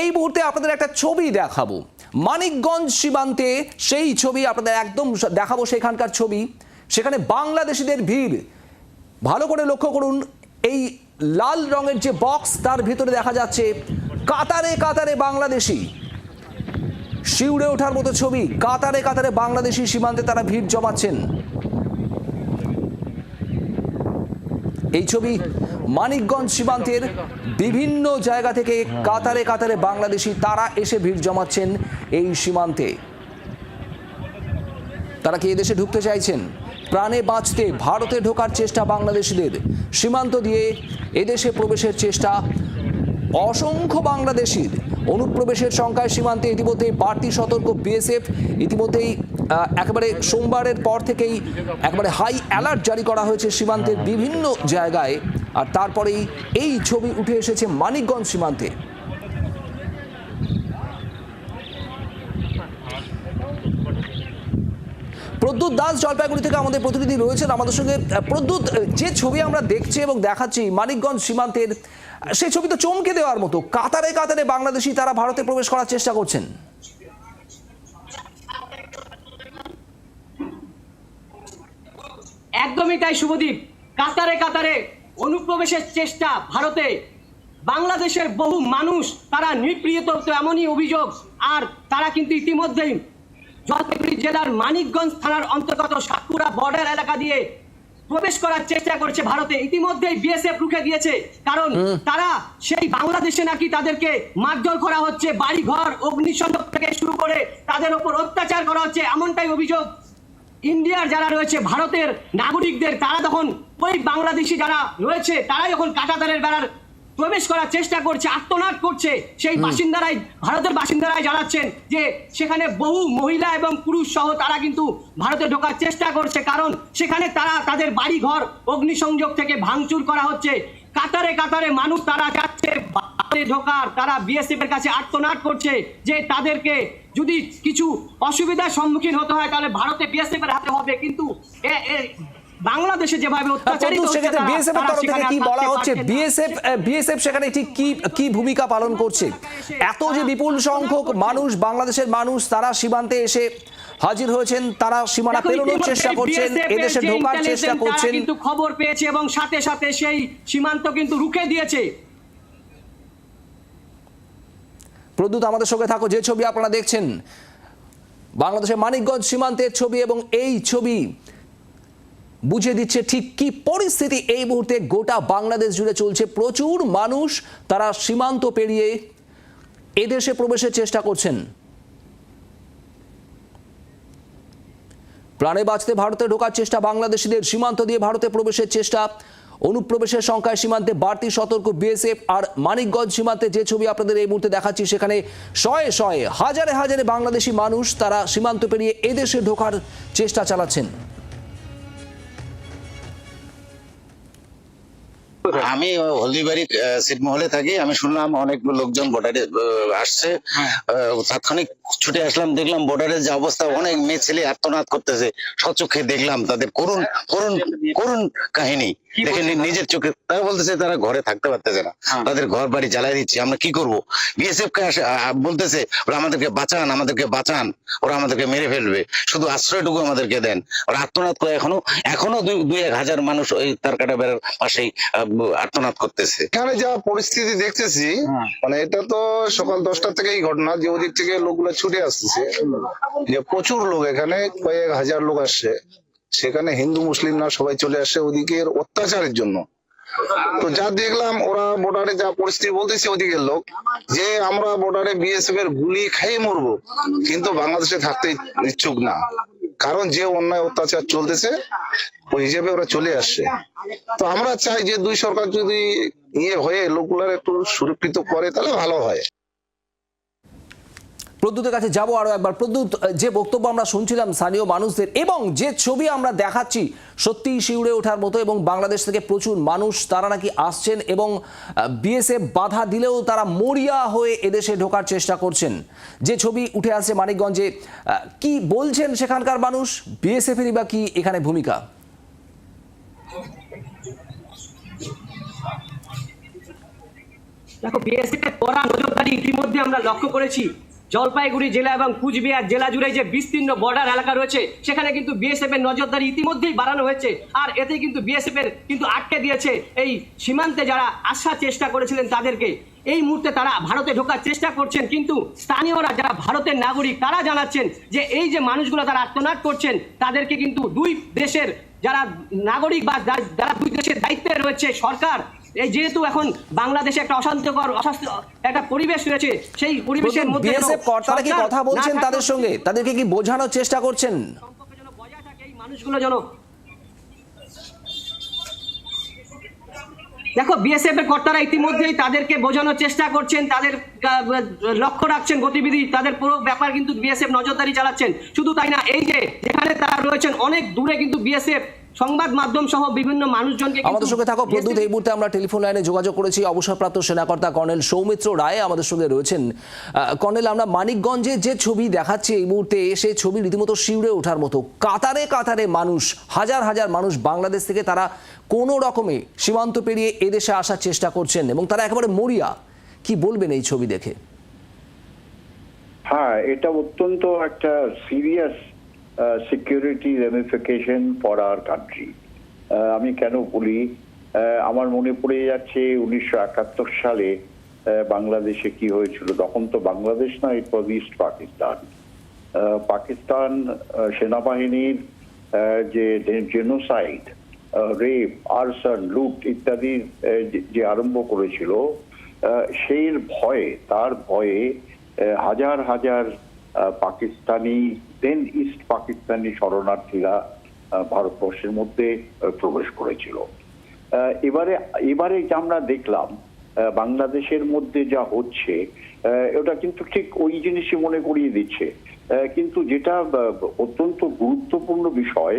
এই মুহূর্তে আপনাদের একটা ছবি দেখাবো। মানিকগঞ্জ সীমান্তে সেই ছবি আপনাদের একদম দেখাবো সেখানকার ছবি। সেখানে বাংলাদেশিদের ভিড়। ভালো করে লক্ষ্য করুন, এই লাল রঙের যে বক্স তার ভিতরে দেখা যাচ্ছে কাতারে কাতারে বাংলাদেশি। শিউড়ে ওঠার মতো ছবি, কাতারে কাতারে বাংলাদেশি সীমান্তে তারা ভিড় জমাচ্ছেন। এই ছবি মানিকগঞ্জ সীমান্তের বিভিন্ন জায়গা থেকে কাতারে কাতারে বাংলাদেশি তারা এসে ভিড় জমাচ্ছেন এই সীমান্তে। তারা কি এদেশে ঢুকতে চাইছেন? প্রাণে বাঁচতে ভারতে ঢোকার চেষ্টা বাংলাদেশিদের। সীমান্ত দিয়ে এদেশে প্রবেশের চেষ্টা অসংখ্য বাংলাদেশির। অনুপ্রবেশের সংখ্যায় সীমান্তে ইতিমধ্যেই বাড়তি সতর্ক বিএসএফ। ইতিমধ্যেই একেবারে সোমবারের পর থেকেই একেবারে হাই অ্যালার্ট জারি করা হয়েছে সীমান্তের বিভিন্ন জায়গায়। আর তারপরেই এই ছবি উঠে এসেছে মানিকগঞ্জ সীমান্তে। প্রদ্যুৎ দাস জলপাইগুড়ি থেকে আমাদের প্রতিনিধি রয়েছেন। আমাদের সঙ্গে প্রদ্যুৎ যে ছবি আমরা দেখছি এবং দেখাচ্ছি মানিকগঞ্জ সীমান্তের সেই ছবি তো চমকে দেওয়ার মতো। কাতারে কাতারে বাংলাদেশি তারা ভারতে প্রবেশ করার চেষ্টা করছেন। একদমই তাই, শুভদীপ। কাতারে কাতারে অনুপ্রবেশের চেষ্টা ভারতে। বাংলাদেশের বহু মানুষ তারা নিপীড়িত তো এমনই অভিযোগ আর তারা কিন্তু ইতিমধ্যেই জলপাইগুড়ি জেলার মানিকগঞ্জ থানার অন্তর্গত সাতপুরা বর্ডার এলাকা দিয়ে প্রবেশ করার চেষ্টা করছে ভারতে। ইতিমধ্যেই বিএসএফ রুখে দিয়েছে কারণ তারা সেই বাংলাদেশে নাকি তাদেরকে মারধর করা হচ্ছে বাড়ি ঘর অগ্নিসংযোগ থেকে শুরু করে তাদের ওপর অত্যাচার করা হচ্ছে এমনটাই অভিযোগ। ইন্ডিয়ার যারা রয়েছে ভারতের নাগরিকদের তারা তখন ওই বাংলাদেশি যারা রয়েছে তারাই যখন কাটাতারের বেড়ার প্রবেশ করার চেষ্টা করছে আত্মনাদ করছে। সেই বাসিন্দারাই ভারতের বাসিন্দারাই জানাচ্ছেন যে সেখানে বহু মহিলা এবং পুরুষ সহ তারা কিন্তু ভারতে ঢোকার চেষ্টা করছে। কারণ সেখানে তারা তাদের বাড়ি ঘর অগ্নিসংযোগ থেকে ভাঙচুর করা হচ্ছে। কাতারে কাতারে মানুষ তারা যাচ্ছে ভারতে ঢোকার তারা বিএসএফ এর কাছে আত্মনাদ করছে যে তাদেরকে যদি কিছু অসুবিধার সম্মুখীন হতে হয় তাহলে ভারতে বিএসএফ এর হাতে হবে। কিন্তু বাংলাদেশে যেভাবে অত্যাচারিত প্রদ্যুৎ, হচ্ছে সেক্ষেত্রে বিএসএফ এর তরফ থেকে কি বলা হচ্ছে? বিএসএফ বিএসএফ সেখানে ঠিক কি কি ভূমিকা পালন করছে? এত যে বিপুল সংখ্যক মানুষ বাংলাদেশের মানুষ তারা সীমান্তে এসে হাজির হয়েছেন তারা সীমানা পেরোনোর চেষ্টা করছেন এদেশে ঢোকার চেষ্টা করছেন। কিন্তু খবর পেয়েছে এবং সাথে সাথে সেই সীমান্ত কিন্তু রুখে দিয়েছে। প্রদ্যুৎ আমাদের সঙ্গে থাকো। যে ছবি আপনারা দেখছেন বাংলাদেশের মানিকগঞ্জ সীমান্তের ছবি এবং এই ছবি বুঝে দিচ্ছে ঠিক কি পরিস্থিতি এই মুহূর্তে গোটা বাংলাদেশ জুড়ে চলছে। প্রচুর মানুষ তারা সীমান্ত পেরিয়ে এদেশে প্রবেশের চেষ্টা করছেন। প্রাণে বাঁচতে ভারতে ঢোকার চেষ্টা বাংলাদেশিদের, সীমান্ত দিয়ে ভারতে প্রবেশের চেষ্টা। অনুপ্রবেশের সংখ্যায় সীমান্তে বাড়তি সতর্ক বিএসএফ আর মানিকগঞ্জ সীমান্তে যে ছবি আপনাদের এই মুহূর্তে দেখাচ্ছি, সেখানে শয়ে শয়ে হাজারে হাজারে বাংলাদেশি মানুষ তারা সীমান্ত পেরিয়ে এদেশে ঢোকার চেষ্টা চালাচ্ছেন। আমি হলদিবাড়ি শিবমহলে থাকি। আমি শুনলাম অনেক লোকজন বর্ডারে আসছে। আহ, তাৎক্ষণিক ছুটে আসলাম দেখলাম বর্ডারের যে অবস্থা অনেক মেয়ে ছেলে আত্মনাদ করতেছে। সচক্ষে দেখলাম তাদের করুন করুন করুণ কাহিনী। দেখে নি- নিজের চোখে তারা বলতেছে তারা ঘরে থাকতে পারতেছে না। তাদের ঘর বাড়ি জ্বালাই দিচ্ছে আমরা কি করব? বিএসএফ কে বলতেছে ওরা আমাদেরকে বাঁচান আমাদেরকে বাঁচান। ওরা আমাদেরকে মেরে ফেলবে। শুধু আশ্রয়টুকু আমাদেরকে দেন। ওরা আত্মনাদ করে এখনও এখনও দুই এক হাজার মানুষ ওই তারকাটা বেড়ার পাশেই আহ, আত্মনাদ করতেছে। এখানে যা পরিস্থিতি দেখতেছি মানে এটা তো সকাল দশটা থেকেই ঘটনা যে ওদিক থেকে লোকগুলো ছুটে আসতেছে। যে প্রচুর লোক এখানে কয়েক হাজার লোক আসছে। সেখানে হিন্দু, মুসলিম না, সবাই চলে আসছে ওদিকের অত্যাচারের জন্য। তো যা দেখলাম, ওরা বর্ডারে যা পরিস্থিতি বলতেছে, ওদিকের লোক। যে আমরা বর্ডারে বিএসএফ এর গুলি খেয়ে মরবো, কিন্তু বাংলাদেশে থাকতে ইচ্ছুক না। কারণ যে অন্যায় অত্যাচার চলতেছে, ওই হিসেবে ওরা চলে আসছে। তো আমরা চাই যে দুই সরকার যদি ইয়ে হয়ে লোকগুলার একটু সুরক্ষিত করে, তাহলে ভালো হয়। প্রদ্যুতের কাছে যাব আরও একবার। প্রদ্যুৎ যে বক্তব্য আমরা শুনছিলাম স্থানীয় মানুষদের এবং যে ছবি আমরা দেখাচ্ছি, সত্যিই শিউড়ে ওঠার মতো এবং বাংলাদেশ থেকে প্রচুর মানুষ তারা নাকি আসছেন এবং বিএসএফ বাধা দিলেও তারা মরিয়া হয়ে এদেশে ঢোকার চেষ্টা করছেন। যে ছবি উঠে আসছে মানিকগঞ্জে কি বলছেন সেখানকার মানুষ? বিএসএফেরই বা কি এখানে ভূমিকা? দেখো বিএসএফ এর কড়া নজরদারি ইতিমধ্যে আমরা লক্ষ্য করেছি। জলপাইগুড়ি জেলা এবং কুচবিহার জেলা জুড়ে যে বিস্তীর্ণ বর্ডার এলাকা রয়েছে, সেখানে কিন্তু বিএসএফ এর নজরদারি ইতিমধ্যেই বাড়ানো হয়েছে। আর এতে কিন্তু বিএসএফ এর কিন্তু আটকে দিয়েছে এই সীমান্তে যারা আসার চেষ্টা করেছিলেন তাদেরকে। এই মুহূর্তে তারা ভারতে ঢোকার চেষ্টা করছেন, কিন্তু স্থানীয়রা যারা ভারতের নাগরিক, তারা জানাচ্ছেন যে এই যে মানুষগুলো তারা আত্মনাদ করছেন, তাদেরকে কিন্তু দুই দেশের যারা নাগরিক বা যারা দুই দেশের দায়িত্বে রয়েছে সরকার এই যেহেতু এখন বাংলাদেশে একটা অশান্তিকর অস্বাস্থ্য একটা পরিবেশ রয়েছে সেই পরিবেশের মধ্যে বিএসএফ কর্তারা কি কথা বলছেন তাদের সঙ্গে? তাদেরকে কি বোঝানোর চেষ্টা করছেন? মানুষগুলো যেন দেখো বিএসএফ এর কর্তারা ইতিমধ্যেই তাদেরকে বোঝানোর চেষ্টা করছেন তাদের লক্ষ্য রাখছেন গতিবিধি তাদের পুরো ব্যাপার কিন্তু বিএসএফ নজরদারি চালাচ্ছেন। শুধু তাই না এই যে যেখানে তারা রয়েছেন অনেক দূরে কিন্তু বিএসএফ সংবাদ মাধ্যম সহ বিভিন্ন মানুষজনকে আমাদের সঙ্গে থাকো। প্রদ্যুৎ এই মুহূর্তে আমরা টেলিফোন লাইনে যোগাযোগ করেছি। অবসরপ্রাপ্ত সেনাকর্তা কর্নেল সৌমিত্র রায় আমাদের সঙ্গে রয়েছেন। কর্নেল আমরা মানিকগঞ্জে যে ছবি দেখাচ্ছি এই মুহূর্তে সেই ছবি রীতিমতো শিউরে ওঠার মতো। কাতারে কাতারে মানুষ হাজার হাজার মানুষ বাংলাদেশ থেকে তারা কোনো রকমে সীমান্ত পেরিয়ে এদেশে আসার চেষ্টা করছেন এবং তারা একেবারে মরিয়া। কি বলবেন এই ছবি দেখে? হ্যাঁ এটা অত্যন্ত একটা serious security ramification for our country আমি কেন বলি আমার মনে পড়ে যাচ্ছে উনিশশো একাত্তর সালে বাংলাদেশে কি হয়েছিল। তখন তো বাংলাদেশ না it was east Pakistan Pakistan সেনাবাহিনীর যে জেনোসাইড রেপ আরসান লুট ইত্যাদি যে- যে আরম্ভ করেছিল সেই ভয়ে, তার ভয়ে হাজার হাজার পাকিস্তানি দেন ইস্ট পাকিস্তানি শরণার্থীরা ভারতবর্ষের মধ্যে প্রবেশ করেছিল। এবারে এবারে যা আমরা দেখলাম বাংলাদেশের মধ্যে যা হচ্ছে ওটা কিন্তু ঠিক ওই জিনিসই মনে করিয়ে দিচ্ছে। কিন্তু যেটা অত্যন্ত গুরুত্বপূর্ণ বিষয়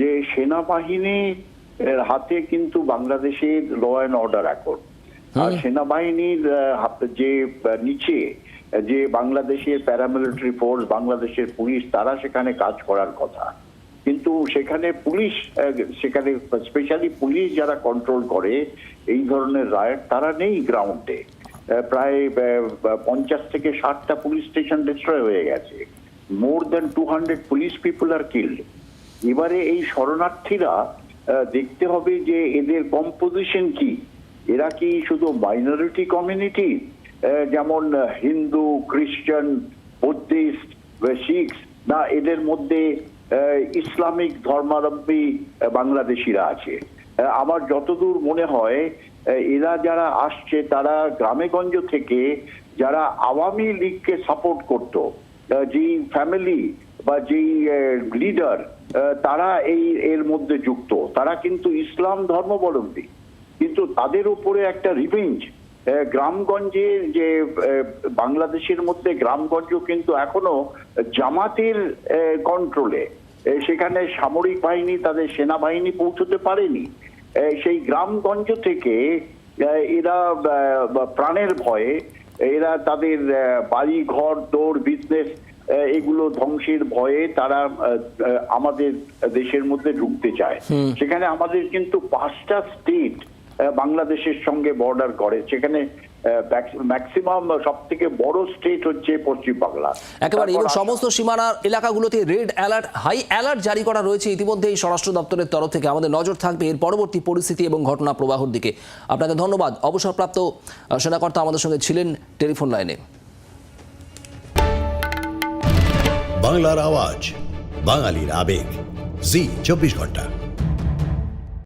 যে সেনাবাহিনী হাতে কিন্তু বাংলাদেশের ল অ্যান্ড অর্ডার এখন। আর সেনাবাহিনীর যে নিচে যে বাংলাদেশের প্যারামিলিটারি ফোর্স বাংলাদেশের পুলিশ, তারা সেখানে কাজ করার কথা। কিন্তু সেখানে পুলিশ সেখানে স্পেশালি পুলিশ যারা কন্ট্রোল করে, এই ধরনের রায়ট তারা নেই গ্রাউন্ডে প্রায় পঞ্চাশ থেকে ষাটটা পুলিশ স্টেশন ডিস্ট্রয় হয়ে গেছে। More than two hundred police people are killed এবারে এই শরণার্থীরা দেখতে হবে যে এদের কম্পোজিশন কি। এরা কি শুধু মাইনরিটি কমিউনিটি যেমন হিন্দু খ্রিস্টান বুদ্ধিস্ট শিখ না, এদের মধ্যে ইসলামিক ধর্মাবলম্বী বাংলাদেশিরা আছে। আমার যতদূর মনে হয় এরা যারা আসছে, তারা গ্রামেগঞ্জ থেকে যারা আওয়ামী লীগকে সাপোর্ট করতো যেই ফ্যামিলি বা যেই লিডার তারা এই, এর মধ্যে যুক্ত। তারা কিন্তু ইসলাম ধর্মাবলম্বী। কিন্তু তাদের উপরে একটা রিভেঞ্জ গ্রামগঞ্জে যে বাংলাদেশের মধ্যে গ্রামগঞ্জ কিন্তু এখনও জামাতের কন্ট্রোলে সেখানে সামরিক বাহিনী তাদের সেনাবাহিনী পৌঁছতে পারেনি। সেই গ্রামগঞ্জ থেকে এরা প্রাণের ভয়ে এরা তাদের বাড়ি ঘর দৌড় বিজনেস এগুলো ধ্বংসের ভয়ে তারা আমাদের দেশের মধ্যে ঢুকতে চায়। সেখানে আমাদের কিন্তু পাঁচটা স্টেট বাংলাদেশের সঙ্গে বর্ডার করে সেখানে ম্যাক্সিমাম সব থেকে বড় স্টেট হচ্ছে পশ্চিমবাংলা একেবারে এবং সমস্ত সীমানার এলাকাগুলোতে রেড অ্যালার্ট হাই অ্যালার্ট জারি করা রয়েছে ইতিমধ্যেই স্বরাষ্ট্র দপ্তরের তরফ থেকে। আমাদের নজর থাকবে এর পরবর্তী পরিস্থিতি এবং ঘটনা প্রবাহর দিকে। আপনাকে ধন্যবাদ। অবসরপ্রাপ্ত সেনাকর্তা আমাদের সঙ্গে ছিলেন টেলিফোন লাইনে। বাংলার আওয়াজ বাঙালির আবেগ। জি চব্বিশ ঘণ্টা।